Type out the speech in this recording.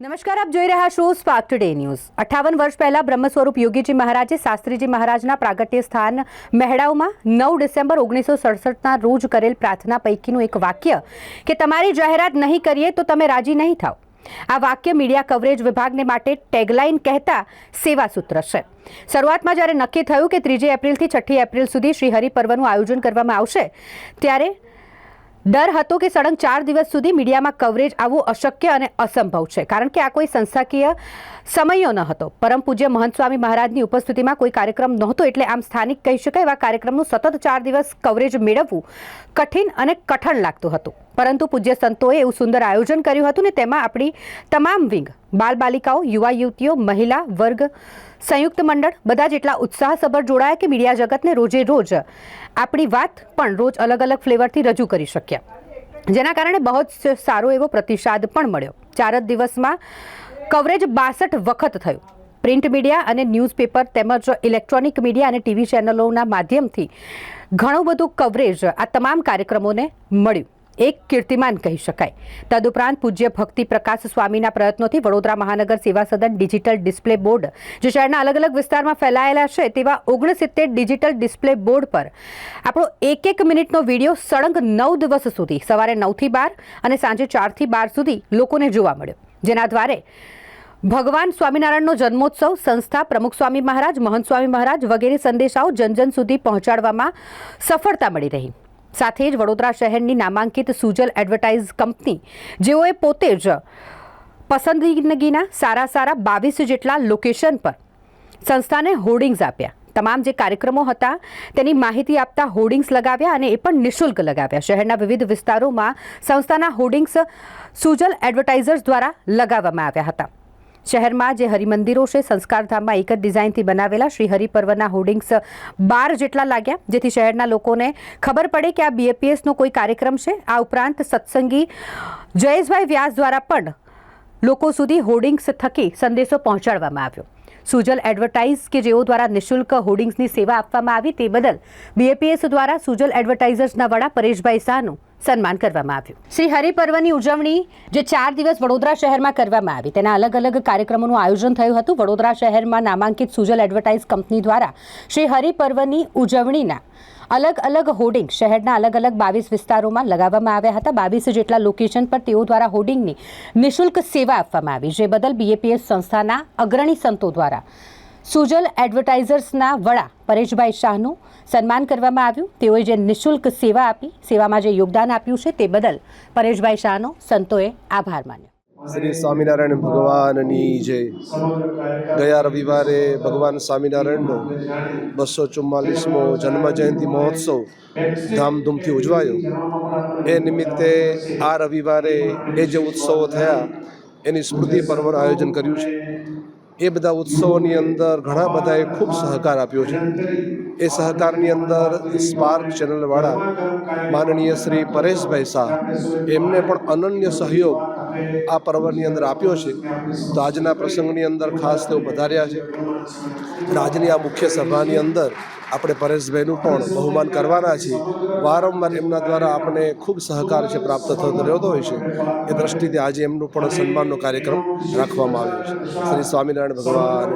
નમસ્કાર, આપ જોઈ રહ્યા છો સ્પાર્ક ટુડે ન્યૂઝ અઠાવન વર્ષ પહેલા બ્રહ્મસ્વરૂપ યોગીજી મહારાજે શાસ્ત્રીજી મહારાજના પ્રાગટ્ય સ્થાન મહેડાવમાં નવ ડિસેમ્બર ઓગણીસો સડસઠના રોજ કરેલ પ્રાર્થના પૈકીનું એક વાક્ય કે તમારી જાહેરાત નહીં કરીએ તો તમે રાજી નહીં થાઓ આ વાક્ય મીડિયા કવરેજ વિભાગને માટે ટેગલાઇન કહેતા સેવા સૂત્ર છે. શરૂઆતમાં જ્યારે નક્કી થયું કે ત્રીજી એપ્રિલથી છઠ્ઠી એપ્રિલ સુધી શ્રી હરિપર્વનું આયોજન કરવામાં આવશે, ત્યારે ડર હતો કે સળંગ ચાર દિવસ સુધી મીડિયામાં કવરેજ આવવું અશક્ય અને અસંભવ છે. કારણ કે આ કોઈ સંસ્થાકીય સમયો ન હતો. પરમ પૂજ્ય મહંત સ્વામી મહારાજની ઉપસ્થિતિમાં કોઈ કાર્યક્રમ નહોતો એટલે આમ સ્થાનિક કહી શકાય એવા કાર્યક્રમનું સતત ચાર દિવસ કવરેજ મેળવવું કઠિન અને કઠણ લાગતું હતું. પરંતુ પૂજ્ય સંતોએ એવું સુંદર આયોજન કર્યું હતું ને તેમાં આપણી તમામ વિંગ બાલ બાલિકાઓ યુવા યુવતીઓ, મહિલા વર્ગ, સંયુક્ત મંડળ, બધા જેટલા ઉત્સાહસભર જોડાયા કે મીડિયા જગતને રોજે રોજ આપણી વાત પણ રોજ અલગ અલગ ફ્લેવરથી રજૂ કરી શક્યા. જેના કારણે બહુ જ સારો એવો પ્રતિસાદ પણ મળ્યો. ચાર જ દિવસમાં કવરેજ બાસઠ વખત થયું. પ્રિન્ટ મીડિયા અને ન્યૂઝપેપર તેમજ ઇલેક્ટ્રોનિક મીડિયા અને ટીવી ચેનલોના માધ્યમથી ઘણું બધું કવરેજ આ તમામ કાર્યક્રમોને મળ્યું. એક કીર્તિમાન કહી શકાય. તદુપરાંત પૂજ્ય ભક્તિ પ્રકાશ સ્વામીના પ્રયત્નોથી વડોદરા મહાનગર સેવા સદન ડિજિટલ ડિસ્પ્લે બોર્ડ જે શહેરના અલગ અલગ વિસ્તારમાં ફેલાયેલા છે તેવા ઓગણસિત્તેર ડિજિટલ ડિસ્પ્લે બોર્ડ પર આપણો એક એક મિનિટનો વીડિયો સળંગ નવ દિવસ સુધી, સવારે નવથી બાર અને સાંજે ચારથી બાર સુધી લોકોને જોવા મળ્યો. જેના દ્વારે ભગવાન સ્વામિનારાયણનો જન્મોત્સવ, સંસ્થા પ્રમુખ સ્વામી મહારાજ, મહંત સ્વામી મહારાજ વગેરે સંદેશાઓ જનજન સુધી પહોંચાડવામાં સફળતા મળી રહી. સાથે જ વડોદરા શહેરની નામાંકિત સુજલ એડવર્ટાઇઝ કંપની, જેઓએ પોતે જ પસંદગીના સારા સારા બાવીસ જેટલા લોકેશન પર સંસ્થાને હોર્ડિંગ્સ આપ્યા. તમામ જે કાર્યક્રમો હતા, તેની માહિતી આપતા હોર્ડિંગ્સ લગાવ્યા અને એ પણ નિઃશુલ્ક લગાવ્યા. શહેરના વિવિધ વિસ્તારોમાં સંસ્થાના હોર્ડિંગ્સ સુજલ એડવર્ટાઇઝર્સ દ્વારા લગાવવામાં આવ્યા હતા. શહેરમાં જે હરિમંદિરો છે, સંસ્કારધામમાં એક જ ડિઝાઇનથી બનાવેલા શ્રી હરિપર્વના હોર્ડિંગ્સ બાર જેટલા લાગ્યા, જેથી શહેરના લોકોને ખબર પડે કે આ બીએપીએસનો કોઈ કાર્યક્રમ છે. આ ઉપરાંત સત્સંગી જયેશભાઈ વ્યાસ દ્વારા પણ લોકો સુધી હોર્ડિંગ્સ થકી સંદેશો પહોંચાડવામાં આવ્યો. સુજલ એડવર્ટાઇઝ કે જેઓ દ્વારા નિઃશુલ્ક હોર્ડિંગ્સની સેવા આપવામાં આવી તે બદલ બીએપીએસ દ્વારા સુજલ એડવર્ટાઇઝર્સના વડા પરેશભાઈ શાહનું સન્માન કરવામાં આવ્યું. શ્રી હરિપર્વની ઉજવણી જે ચાર દિવસ વડોદરા શહેરમાં કરવામાં આવી, તેના અલગ અલગ કાર્યક્રમોનું આયોજન થયું હતું. વડોદરા શહેરમાં નામાંકિત સુજલ એડવર્ટાઇઝ કંપની દ્વારા શ્રી હરિપર્વની ઉજવણીના અલગ અલગ હોર્ડિંગ શહેરના અલગ અલગ બાવીસ વિસ્તારોમાં લગાવવામાં આવ્યા હતા. બાવીસ જેટલા લોકેશન પર તેઓ દ્વારા હોર્ડિંગની નિઃશુલ્ક સેવા આપવામાં આવી, જે બદલ બીએપીએસ સંસ્થાના અગ્રણી સંતો દ્વારા સુજલ એડવર્ટાઇઝર્સના વડા પરેશભાઈ શાહનું સન્માન કરવામાં આવ્યું. તેઓએ જે નિઃશુલ્ક સેવા આપી, સેવામાં જે યોગદાન આપ્યું છે તે બદલ પરેશભાઈ શાહનો સંતોએ આભાર માન્યો. શ્રી સ્વામિનારાયણ ભગવાનની જય ગયા રવિવારે ભગવાન સ્વામિનારાયણનો બસો ચુમ્માલીસમો જન્મ જયંતિ મહોત્સવ ધામધૂમથી ઉજવાયો. એ નિમિત્તે આ રવિવારે એ જે ઉત્સવો થયા, એની સ્મૃતિ પર્વનું આયોજન કર્યું છે. એ બધા ઉત્સવોની અંદર ઘણા બધાએ ખૂબ સહકાર આપ્યો છે. એ સહકારની અંદર સ્પાર્ક ચેનલવાળા માનનીય શ્રી પરેશભાઈ શાહ એમને પણ અનન્ય સહયોગ આ પર્વની અંદર આપ્યો છે. તો આજના પ્રસંગની અંદર ખાસ તેઓ પધાર્યા છે. રાજની આ મુખ્ય સભાની અંદર આપણે પરેશભાઈનું પણ બહુમાન કરવાના છીએ. વારંવાર એમના દ્વારા આપણને ખૂબ સહકાર છે, પ્રાપ્ત થતો રહેતો હોય છે. એ દ્રષ્ટિથી આજે એમનું પણ સન્માનનો કાર્યક્રમ રાખવામાં આવ્યો છે. શ્રી સ્વામિનારાયણ ભગવાન.